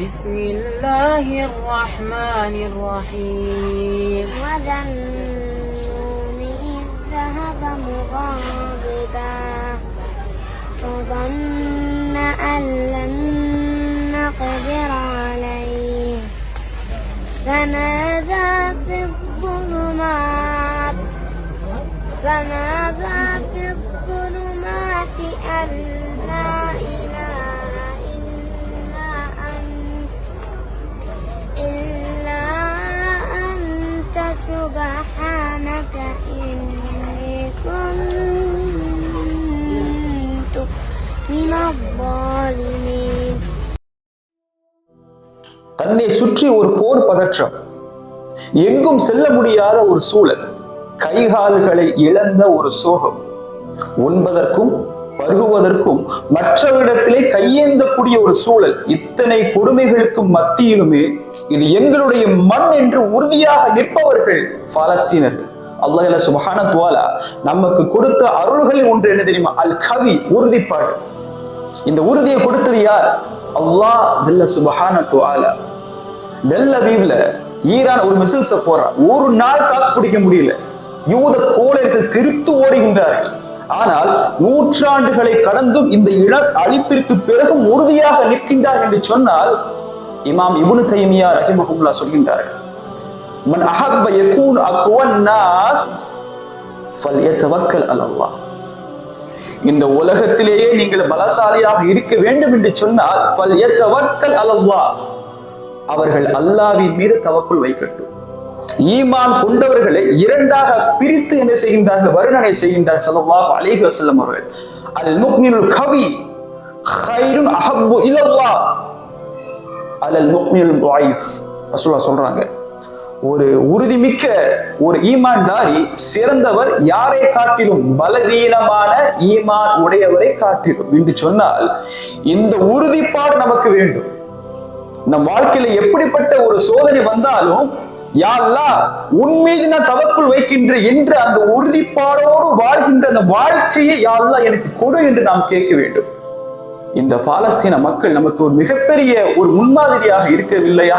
بسم الله الرحمن الرحيم. وذا إذ ذهب مغاضبا. فظن أن لن نقدر عليه. فنادى في الظلمات. فنادى في الظلمات أن தன்னை சுற்றி ஒரு போர் பதற்றம். எங்கும் செல்ல முடியாத ஒரு சூழல். கைகால்களை இழந்த ஒரு சோகம். உண்பதற்கும் பருகுவதற்கும் மற்றவரிடத்திலே கையேந்தக்கூடிய ஒரு சூழல். இத்தனை கொடுமைகளுக்கும் மத்தியிலுமே இது எங்களுடைய மண் என்று உறுதியாக நிற்பவர்கள் பாலஸ்தீனர்கள். அல்லாஹ் சுபஹான துவாலா நமக்கு கொடுத்த அருள்களில் ஒன்று என்ன தெரியுமா? அல் கவி உறுதிப்பாடு. உறுதியை கொடுத்தது யார்? அல்லாஹ் ஜல்ல சுபஹான துஆலா டெல் அவீவ்ல ஈரான் ஒரு மிசில்ஸ போறான் ஒரு நாள் தாக்கு பிடிக்க முடியல. யூத கோளர்கள் திருத்து ஓடுகின்றார்கள். ஆனால் நூற்றாண்டுகளை கடந்தும் இந்த இன அழிப்பிற்கு பிறகும் உறுதியாக நிற்கின்றார் என்று சொன்னால் இமாம் இபுனு தைமியா ரஹிமஹுல்லா சொல்கின்றார்கள். மன் அஹப்ப யகூன் அக்வன் நாஸ் ஃபல்யதவக்கல் அலல்லாஹ். இந்த உலகத்திலேயே நீங்கள் பலசாலியாக இருக்க வேண்டும் என்று சொன்னால் ஃபல்யதவக்கல் அவர்கள் அல்லாவின் மீது தவக்குள் வைக்கட்டும். ஈமான் கொண்டவர்களை இரண்டாக பிரித்து என்ன செய்கின்றார்கள்? வருணனை செய்கின்றார் செல்லவா அலிஹி வசல்லம் அவர்கள். அல் முக்மினுல் கவி ஹைருன் அஹப்பு இலல்லாஹ். அல் முக்மினுல் வாயிஃப் ரசூலுல்லாஹ் சொல்றாங்க ஒரு உறுதிமிக்க ஒரு ஈமான்தாரி சிறந்தவர் யாரை காட்டிலும் பலவீனமான ஈமான் உடையவரை காட்டிலும். என்று சொன்னால் இந்த உறுதிப்பாடு நமக்கு வேண்டும். நம் வாழ்க்கையில எப்படிப்பட்ட ஒரு சோதனை வந்தாலும் யாழ்லா உன் மீது நான் தவக்குள் வைக்கின்ற என்று அந்த உறுதிப்பாடோடு வாழ்கின்ற அந்த வாழ்க்கையை யாழ்லா எனக்கு கொடு என்று நாம் கேட்க வேண்டும். இந்த பாலஸ்தீன மக்கள் நமக்கு ஒரு மிகப்பெரிய ஒரு முன்மாதிரியாக இருக்கவில்லையா?